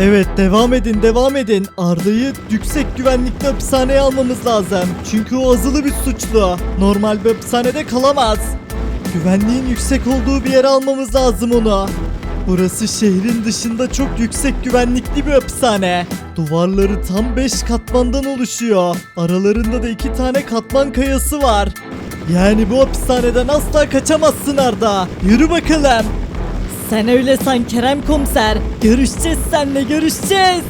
Evet devam edin devam edin. Arda'yı yüksek güvenlikli hapishaneye almamız lazım. Çünkü o azılı bir suçlu. Normal bir hapishanede kalamaz. Güvenliğin yüksek olduğu bir yere almamız lazım onu. Burası şehrin dışında çok yüksek güvenlikli bir hapishane. Duvarları tam 5 katmandan oluşuyor. Aralarında da 2 tane katman kayası var. Yani bu hapishaneden asla kaçamazsın Arda. Yürü bakalım. Sen öyle san Kerem komiser. Görüşeceğiz seninle görüşeceğiz.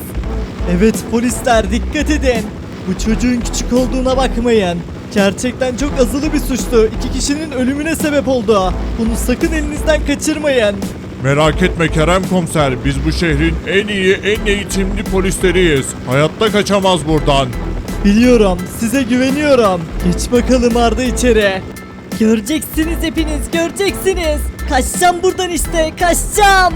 Evet polisler dikkat edin. Bu çocuğun küçük olduğuna bakmayın. Gerçekten çok azılı bir suçlu. İki kişinin ölümüne sebep oldu. Bunu sakın elinizden kaçırmayın. Merak etme Kerem Komiser, biz bu şehrin en iyi, en eğitimli polisleriyiz. Hayatta kaçamaz buradan. Biliyorum, size güveniyorum. Geç bakalım Arda içeri. Göreceksiniz hepiniz, göreceksiniz. Kaçacağım buradan işte, kaçacağım.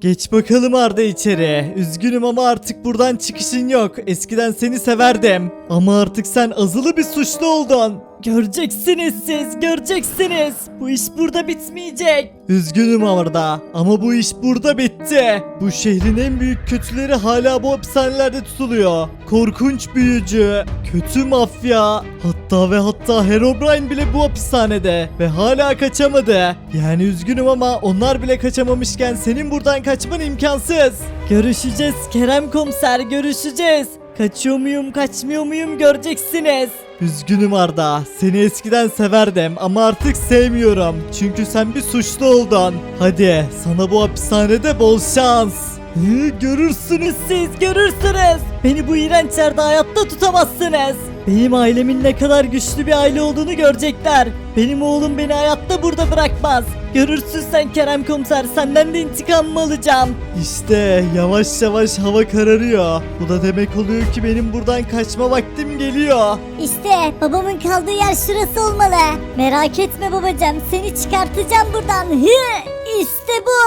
Geç bakalım Arda içeri. Üzgünüm ama artık buradan çıkışın yok. Eskiden seni severdim. Ama artık sen azılı bir suçlu oldun. Göreceksiniz siz, göreceksiniz. Bu iş burada bitmeyecek. Üzgünüm Arda ama bu iş burada bitti. Bu şehrin en büyük kötüleri hala bu hapishanelerde tutuluyor. Korkunç büyücü, kötü mafya, hatta ve hatta Herobrine bile bu hapishanede ve hala kaçamadı. Yani üzgünüm ama onlar bile kaçamamışken senin buradan kaçman imkansız. Görüşeceğiz Kerem komiser, görüşeceğiz. Kaçıyor muyum, kaçmıyor muyum göreceksiniz. Üzgünüm Arda. Seni eskiden severdim ama artık sevmiyorum. Çünkü sen bir suçlu oldun. Hadi sana bu hapishanede bol şans. Hı, görürsünüz siz görürsünüz. Beni bu iğrenç yerde hayatta tutamazsınız. Benim ailemin ne kadar güçlü bir aile olduğunu görecekler. Benim oğlum beni hayatta burada bırakmaz. Görürsün sen Kerem komiser senden de intikamımı alacağım. İşte yavaş yavaş hava kararıyor. Bu da demek oluyor ki benim buradan kaçma vaktim geliyor. İşte babamın kaldığı yer şurası olmalı. Merak etme babacığım seni çıkartacağım buradan. Hı, işte bu.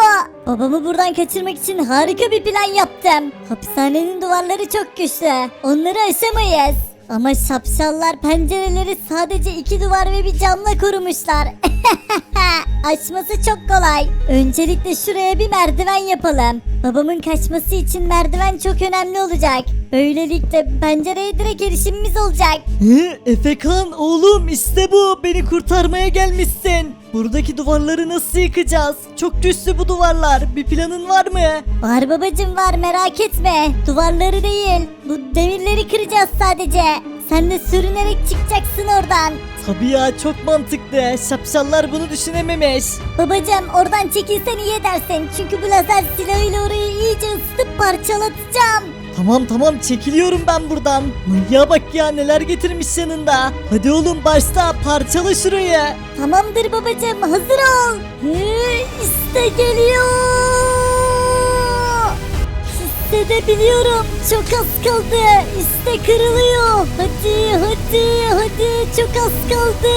Babamı buradan kaçırmak için harika bir plan yaptım. Hapishanenin duvarları çok güçlü. Onları aşamayız. Ama şapşallar pencereleri sadece iki duvar ve bir camla korumuşlar. Açması çok kolay. Öncelikle şuraya bir merdiven yapalım. Babamın kaçması için merdiven çok önemli olacak. Böylelikle pencereye direkt erişimimiz olacak. Efekan oğlum işte bu. Beni kurtarmaya gelmişsin. Buradaki duvarları nasıl yıkacağız? Çok güçlü bu duvarlar. Bir planın var mı? Var babacım var merak etme. Duvarları değil. Bu demirleri kıracağız sadece. Sen de sürünerek çıkacaksın oradan. Tabii ya çok mantıklı. Şapşallar bunu düşünememiş. Babacım oradan çekilsen iyi edersin. Çünkü bu lazer silahıyla orayı iyice ısıtıp parçalatacağım. Tamam tamam çekiliyorum ben buradan. Manyağa bak ya neler getirmiş yanında. Hadi oğlum başla parçala şurayı. Tamamdır babacım hazır ol. Hı, işte geliyor. Hissedebiliyorum. Çok az kaldı. İşte kırılıyor. Hadi hadi hadi çok az kaldı.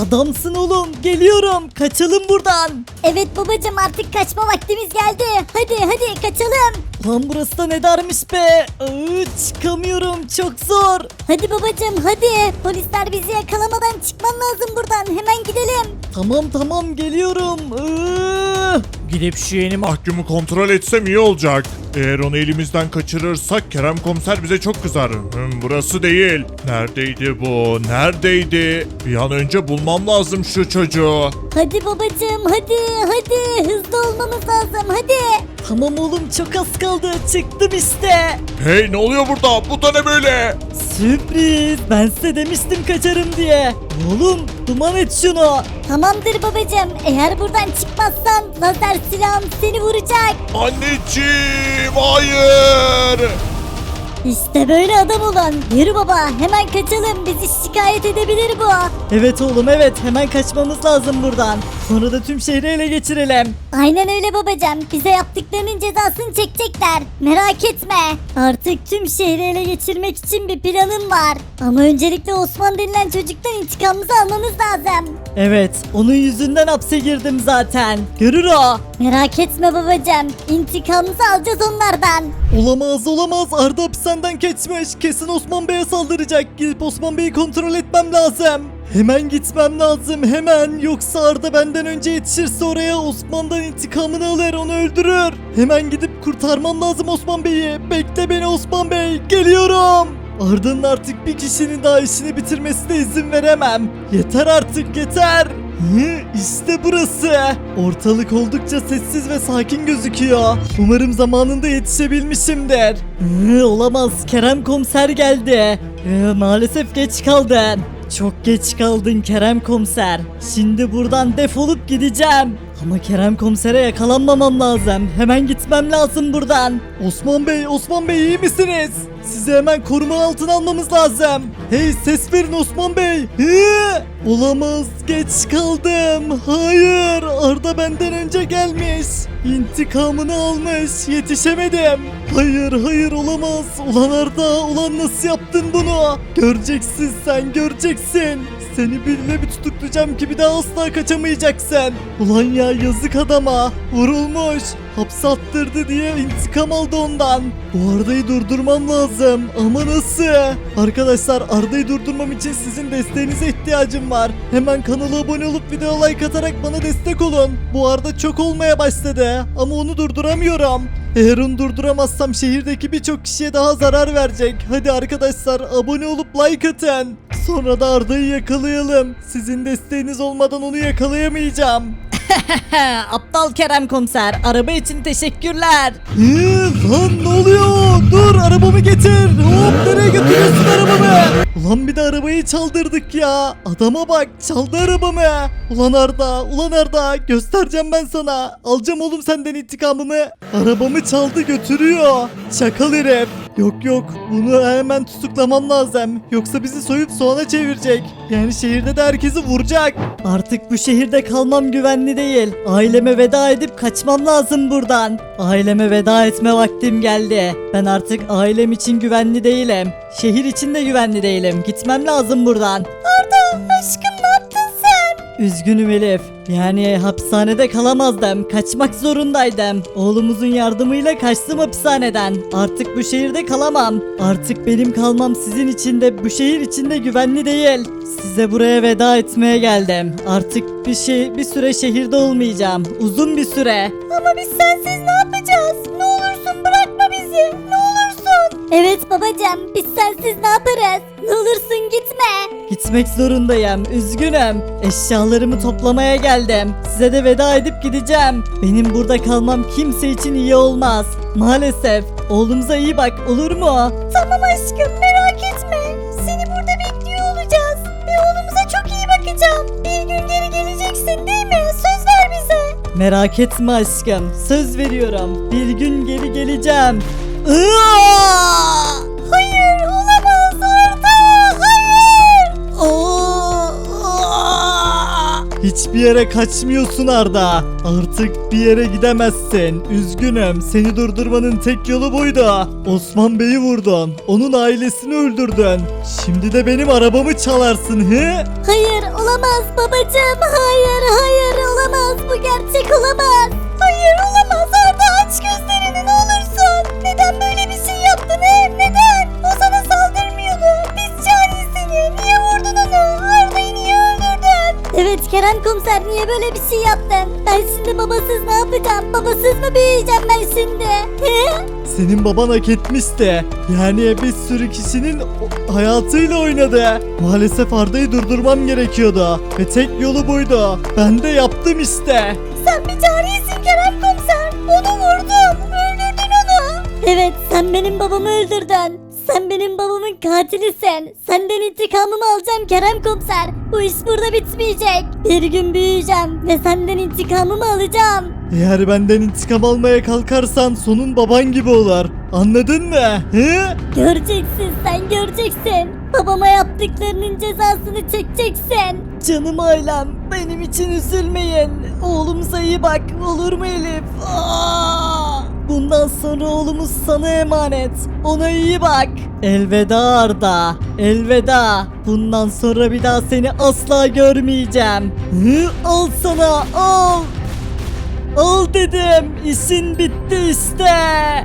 Adamsın oğlum geliyorum kaçalım buradan. Evet babacım artık kaçma vaktimiz geldi. Hadi hadi kaçalım. Lan burası da ne darmış be. Iı, çıkamıyorum çok zor. Hadi babacım hadi. Polisler bizi yakalamadan çıkman lazım buradan. Hemen gidelim. Tamam tamam geliyorum. Iı. Gidip şu yeni mahkumu kontrol etsem iyi olacak. Eğer onu elimizden kaçırırsak Kerem Komiser bize çok kızar. Hmm, burası değil. Neredeydi bu? Neredeydi? Bir an önce bulmam lazım şu çocuğu. Hadi babacım hadi hadi. Hızlı olmamız lazım hadi. Tamam oğlum çok az kaldı çıktım işte. Hey ne oluyor burada? Bu da ne böyle? Sürpriz ben size demiştim kaçarım diye. Oğlum duman et şunu. Tamamdır babacım. Eğer buradan çıkmazsan lazer silahım seni vuracak. Anneciğim hayır. İşte böyle adam olan. Yürü baba hemen kaçalım. Bizi şikayet edebilir bu. Evet oğlum evet hemen kaçmamız lazım buradan. Sonra da tüm şehri ele geçirelim. Aynen öyle babacım. Bize yaptıklarının cezasını çekecekler. Merak etme. Artık tüm şehri ele geçirmek için bir planım var. Ama öncelikle Osman denilen çocuktan intikamımızı almamız lazım. Evet onun yüzünden hapse girdim zaten. Görür o. Merak etme babacım. İntikamımızı alacağız onlardan. Olamaz olamaz Arda hapishaneden kaçmış. Kesin Osman Bey'e saldıracak. Gidip Osman Bey'i kontrol etmem lazım. Hemen gitmem lazım hemen. Yoksa Arda benden önce yetişirse oraya Osman'dan intikamını alır onu öldürür. Hemen gidip kurtarmam lazım Osman Bey'i. Bekle beni Osman Bey. Geliyorum. Arda'nın artık bir kişinin daha işini bitirmesine izin veremem. Yeter artık yeter. Hı, işte burası. Ortalık oldukça sessiz ve sakin gözüküyor. Umarım zamanında yetişebilmişimdir. Olamaz Kerem komiser geldi. Maalesef geç kaldın. Çok geç kaldın Kerem komiser. Şimdi buradan defolup gideceğim. Ama Kerem komisere yakalanmamam lazım. Hemen gitmem lazım buradan. Osman Bey, Osman Bey iyi misiniz? Sizi hemen koruma altına almamız lazım. Hey ses verin Osman Bey. Hı! Olamaz geç kaldım. Hayır Arda benden önce gelmiş. İntikamını almış yetişemedim. Hayır hayır olamaz. Ulan Arda ulan nasıl yaptın bunu? Göreceksin sen göreceksin. Seni birine bir tutuklayacağım ki bir daha asla kaçamayacaksın. Ulan ya yazık adama. Vurulmuş. Hapse attırdı diye intikam aldı ondan. Bu Arda'yı durdurmam lazım. Ama nasıl? Arkadaşlar Arda'yı durdurmam için sizin desteğinize ihtiyacım var. Hemen kanala abone olup video like atarak bana destek olun. Bu Arda çok olmaya başladı. Ama onu durduramıyorum. Eğer onu durduramazsam şehirdeki birçok kişiye daha zarar verecek. Hadi arkadaşlar abone olup like atın. Sonra da Arda'yı yakalayalım. Sizin desteğiniz olmadan onu yakalayamayacağım. Aptal Kerem komiser araba için teşekkürler. Ee, lan ne oluyor? Dur arabamı getir. Hop nereye götürüyorsun arabamı? Ulan bir de arabayı çaldırdık ya. Adama bak çaldı arabamı. Ulan Arda, ulan Arda göstereceğim ben sana. Alacağım oğlum senden intikamımı. Arabamı çaldı götürüyor. Çakal herif. Yok yok bunu hemen tutuklamam lazım. Yoksa bizi soyup soğana çevirecek. Yani şehirde de herkesi vuracak. Artık bu şehirde kalmam güvenli değil. Aileme veda edip kaçmam lazım buradan. Aileme veda etme vaktim geldi. Ben artık ailem için güvenli değilim. Şehir için de güvenli değilim. Gitmem lazım buradan. Arda aşkım? Üzgünüm Elif. Yani hapishanede kalamazdım. Kaçmak zorundaydım. Oğlumuzun yardımıyla kaçtım hapishaneden. Artık bu şehirde kalamam. Artık benim kalmam sizin için de bu şehir için de güvenli değil. Size buraya veda etmeye geldim. Artık bir şey bir süre şehirde olmayacağım. Uzun bir süre. Ama biz sensiz ne yapacağız? Ne olursun bırakma bizi. Ne olursun. Evet babacığım biz sensiz ne yaparız? Ne olursun gitme. Gitmek zorundayım. Üzgünüm. Eşyalarımı toplamaya geldim. Size de veda edip gideceğim. Benim burada kalmam kimse için iyi olmaz. Maalesef. Oğlumuza iyi bak olur mu? Tamam aşkım merak etme. Seni burada bekliyor olacağız. Ve oğlumuza çok iyi bakacağım. Bir gün geri geleceksin değil mi? Söz ver bize. Merak etme aşkım. Söz veriyorum. Bir gün geri geleceğim. Hayır olamaz Arda. Hayır. Hiçbir yere kaçmıyorsun Arda. Artık bir yere gidemezsin. Üzgünüm. Seni durdurmanın tek yolu buydu. Osman Bey'i vurdun. Onun ailesini öldürdün. Şimdi de benim arabamı çalarsın he? Hayır olamaz babacığım. Hayır hayır olamaz. Bu gerçek olamaz. Hayır olamaz Neden böyle bir şey yaptın he? Neden? O sana saldırmıyordu. Biz çağırdık seni. Niye vurdun onu? Arda'yı niye öldürdün? Evet Kerem komiser niye böyle bir şey yaptın? Ben şimdi babasız ne yapacağım? Babasız mı büyüyeceğim ben şimdi? He? Senin baban hak etmişti. Yani bir sürü kişinin o- hayatıyla oynadı. Maalesef Arda'yı durdurmam gerekiyordu. Ve tek yolu buydu. Ben de yaptım işte. Sen bir cariyesin Kerem komiser. Onu vurdun. Evet sen benim babamı öldürdün. Sen benim babamın katilisin. Senden intikamımı alacağım Kerem komiser. Bu iş burada bitmeyecek. Bir gün büyüyeceğim ve senden intikamımı alacağım. Eğer benden intikam almaya kalkarsan sonun baban gibi olur. Anladın mı? He? Göreceksin sen göreceksin. Babama yaptıklarının cezasını çekeceksin. Canım ailem benim için üzülmeyin. Oğlumuza iyi bak olur mu Elif? Aa! Bundan sonra oğlumuz sana emanet. Ona iyi bak. Elveda Arda. Elveda. Bundan sonra bir daha seni asla görmeyeceğim. Hı, al sana al. Al dedim. İşin bitti işte.